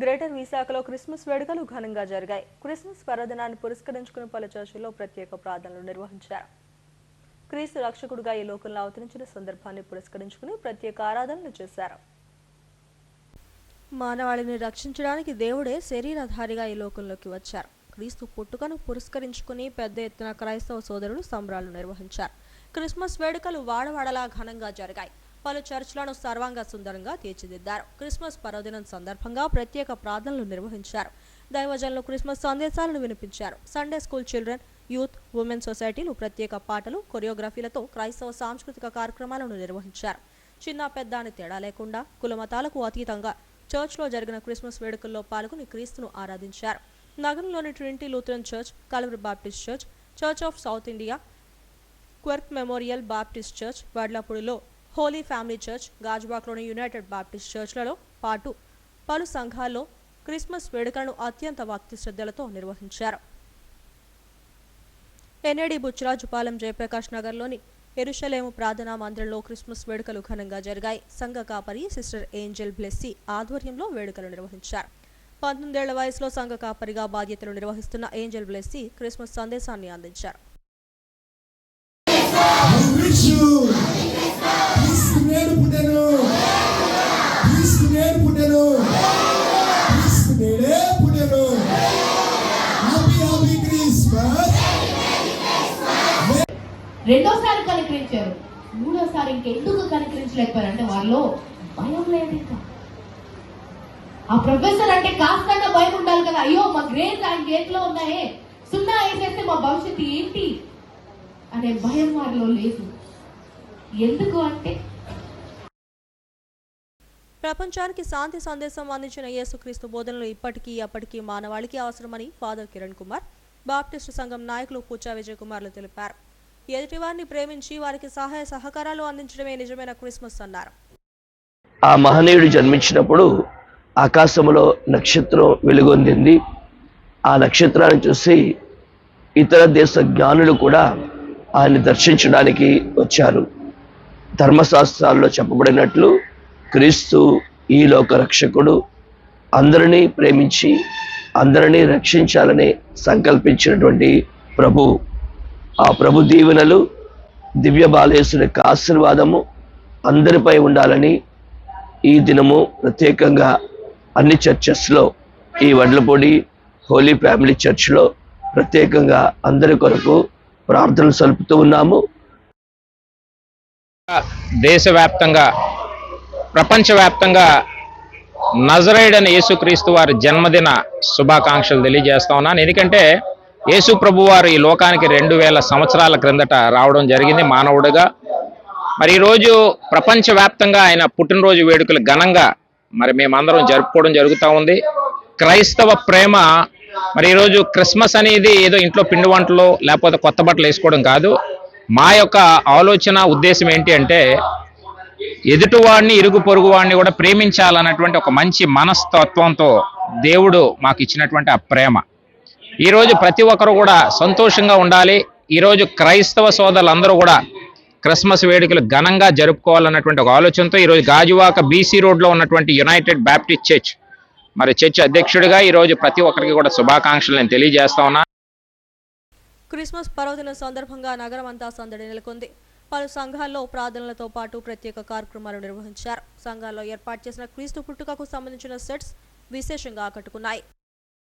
Greater విశాఖలో Christmas వేడుకలు ఘనంగా జరిగాయి. క్రిస్మస్ పర్వదినాన్ని పురస్కరించుకుని పలు చర్చిల్లో ప్రత్యేక ప్రార్థనలు నిర్వహించారు. క్రీస్తు రక్షకుడుగా ఈ లోకంలో అవతరించిన సందర్భాన్ని పురస్కరించుకుని ప్రత్యేక ఆరాధనలు చేశారు. మానవాళిని రక్షించడానికి దేవుడే శరీరధారిగా ఈ లోకంలోకి వచ్చారు. క్రీస్తు పుట్టుకను పురస్కరించుకుని పెద్ద ఎత్తున క్రైస్తవ సోదరులు సంబరాలు నిర్వహించారు. క్రిస్మస్ వేడుకలు వాడవాడలా ఘనంగా జరిగాయి. పలు చర్చ్లను సర్వాంగ సుందరంగా తీర్చిదిద్దారు. క్రిస్మస్ పర్వదినం సందర్భంగా ప్రత్యేక ప్రార్థనలు నిర్వహించారు. దైవజనులు క్రిస్మస్ సందేశాలను వినిపించారు. Sunday school children youth women సొసైటీలు ప్రత్యేక పాటలు కొరియోగ్రఫీలతో క్రైస్తవ సాంస్కృతిక కార్యక్రమాలను నిర్వహించారు. చిన్న పెద్ద అని తేడా లేకుండా కులమతాలకు అతీతంగా చర్చ్లో జరిగిన క్రిస్మస్ వేడుకల్లో పాల్గొని క్రీస్తును ఆరాధించారు. నగరంలోని Trinity Lutheran church Calvary Baptist church church of south India Quirk memorial Baptist church వడ్లపూడిలో holy family church గాజ్బాక్లోని యునైటెడ్ బాప్టిస్ట్ చర్చ్లలో పాటు పలు సంఘాల్లో క్రిస్మస్ వేడుకలను అత్యంత భక్తి శ్రద్ధలతో నిర్వహించారు. ఎన్ఏడి బుచ్చరాజుపాలెం జయప్రకాష్ నగర్లోని ఎరుషలేము ప్రార్థనా మందిరంలో క్రిస్మస్ వేడుకలు ఘనంగా జరిగాయి. సంఘ కాపరి సిస్టర్ ఏంజెల్ బ్లెస్సీ ఆధ్వర్యంలో వేడుకలు నిర్వహించారు. పంతొమ్మిదేళ్ళ వయసులో సంఘ కాపరిగా బాధ్యతలు నిర్వహిస్తున్న ఏంజెల్ బ్లెస్సీ క్రిస్మస్ సందేశాన్ని అందించారు. రెండోసారి కనికరించారు మూడోసారి ఇంకెందుకు కనికరించలేకపోయారు అంటే వారిలో భయం లేదు ఇంకా ఆ ప్రొఫెసర్ అంటే కాస్త భయం ఉండాలి కదా. అయ్యో మా గ్రేడ్స్ ఆయన చేతిలో ఉన్నాయే. సున్నా వేసేస్తే మా భవిష్యత్తు ఏంటి? అనే భయం వారిలో లేదు. ఎందుకు అంటే ప్రపంచానికి శాంతి సందేశం అందించిన యేసుక్రీస్తు బోధనలు ఇప్పటికీ అప్పటికీ మానవాళికి అవసరమని ఫాదర్ కిరణ్ కుమార్ బాప్టిస్టు సంఘం నాయకులు పూచా విజయ్ కుమార్లు తెలిపారు. ఎదుటివారిని ప్రేమించి వారికి సహాయ సహకారాలు అందించడమే నిజమైన క్రిస్మస్ అన్నారు. ఆ మహనీయుడు జన్మించినప్పుడు ఆకాశంలో నక్షత్రం వెలుగొందింది. ఆ నక్షత్రాన్ని చూసి ఇతర దేశ జ్ఞానులు కూడా ఆయన్ని దర్శించడానికి వచ్చారు. ధర్మశాస్త్రాల్లో చెప్పబడినట్లు క్రీస్తు ఈ లోక రక్షకుడు. అందరినీ ప్రేమించి అందరినీ రక్షించాలని సంకల్పించినటువంటి ప్రభు. ఆ ప్రభు దీవెనలు దివ్య బాలేశ్వరి యొక్క ఆశీర్వాదము అందరిపై ఉండాలని ఈ దినము ప్రత్యేకంగా అన్ని చర్చెస్లో ఈ వడ్లపొడి హోలీ ఫ్యామిలీ చర్చ్లో ప్రత్యేకంగా అందరి కొరకు ప్రార్థనలు సలుపుతూ ఉన్నాము. దేశవ్యాప్తంగా ప్రపంచవ్యాప్తంగా నజరైడని యేసుక్రీస్తు వారి జన్మదిన శుభాకాంక్షలు తెలియజేస్తా ఉన్నాను. ఎందుకంటే యేసు ప్రభు వారు ఈ లోకానికి రెండు వేల సంవత్సరాల క్రిందట రావడం జరిగింది మానవుడిగా. మరి ఈరోజు ప్రపంచవ్యాప్తంగా ఆయన పుట్టినరోజు వేడుకలు ఘనంగా మరి మేమందరం జరుపుకోవడం జరుగుతూ ఉంది. క్రైస్తవ ప్రేమ మరి ఈరోజు క్రిస్మస్ అనేది ఏదో ఇంట్లో పిండి వంటలు లేకపోతే కొత్త బట్టలు వేసుకోవడం కాదు. మా యొక్క ఆలోచన ఉద్దేశం ఏంటి అంటే ఎదుటివాడిని ఇరుగు పొరుగు వాడిని కూడా ప్రేమించాలన్నటువంటి ఒక మంచి మనస్తత్వంతో దేవుడు మాకు ఇచ్చినటువంటి ఆ ప్రేమ. ఈరోజు ప్రతి ఒక్కరు కూడా సంతోషంగా ఉండాలి. ఈరోజు క్రైస్తవ సోదరులందరూ కూడా క్రిస్మస్ వేడుకలు ఘనంగా జరుపుకోవాలన్నటువంటి ఒక ఆలోచనతో ఈరోజు గాజువాక బీసీ రోడ్లో ఉన్నటువంటి యునైటెడ్ బ్యాప్టిస్ట్ చర్చ్. మరి చర్చ్ అధ్యక్షుడిగా ఈరోజు ప్రతి ఒక్కరికి కూడా శుభాకాంక్షలు నేను తెలియజేస్తా ఉన్నా. క్రిస్మస్ పర్వదిన సందర్భంగా నగరం అంతా సందడి నెలకొంది. పలు సంఘాల్లో ప్రార్థనలతో పాటు ప్రత్యేక కార్యక్రమాలు నిర్వహించారు. సంఘాల్లో ఏర్పాటు చేసిన క్రీస్తు పుట్టుకకు సంబంధించిన సెట్స్ విశేషంగా ఆకట్టుకున్నాయి.